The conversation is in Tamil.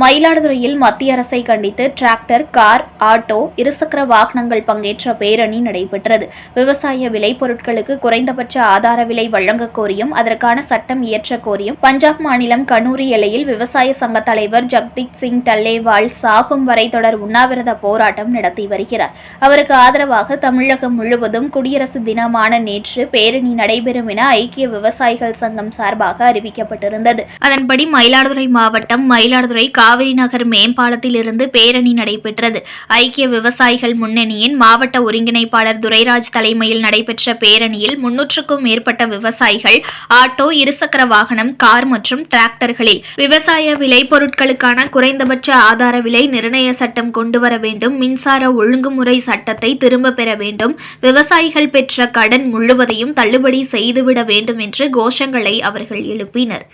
மயிலாடுதுறையில் மத்திய அரசை கண்டித்து டிராக்டர் கார் ஆட்டோ இருசக்கர வாகனங்கள் பங்கேற்ற பேரணி நடைபெற்றது. விவசாய விளைபொருட்களுக்கு குறைந்தபட்ச ஆதார விலை வழங்கக் கோரியும் அதற்கான சட்டம் இயற்றக் கோரியும் பஞ்சாப் மாநிலம் கனூரி எல்லையில் விவசாய சங்க தலைவர் ஜக்தீப் சிங் டல்லேவால் சாகும் வரை தொடர் உண்ணாவிரத போராட்டம் நடத்தி வருகிறார். அவருக்கு ஆதரவாக தமிழகம் முழுவதும் குடியரசு தினமான நேற்று பேரணி நடைபெறும் என ஐக்கிய விவசாயிகள் சங்கம் சார்பாக அறிவிக்கப்பட்டிருந்தது. அதன்படி மயிலாடுதுறை மாவட்டம் மயிலாடுதுறை காவிரி நகர் மேம்பாலத்தில் இருந்து பேரணி நடைபெற்றது. ஐக்கிய விவசாயிகள் முன்னணியின் மாவட்ட ஒருங்கிணைப்பாளர் துரைராஜ் தலைமையில் நடைபெற்ற பேரணியில் முன்னூற்றுக்கும் மேற்பட்ட விவசாயிகள் ஆட்டோ இருசக்கர வாகனம் கார் மற்றும் டிராக்டர்களில் விவசாய விளைபொருட்களுக்கான குறைந்தபட்ச ஆதார விலை நிர்ணய சட்டம் கொண்டுவர வேண்டும். மின்சார ஒழுங்குமுறை சட்டத்தை திரும்ப பெற வேண்டும். விவசாயிகள் பெற்ற கடன் முழுவதையும் தள்ளுபடி செய்துவிட வேண்டும் என்று கோஷங்களை அவர்கள் எழுப்பினர்.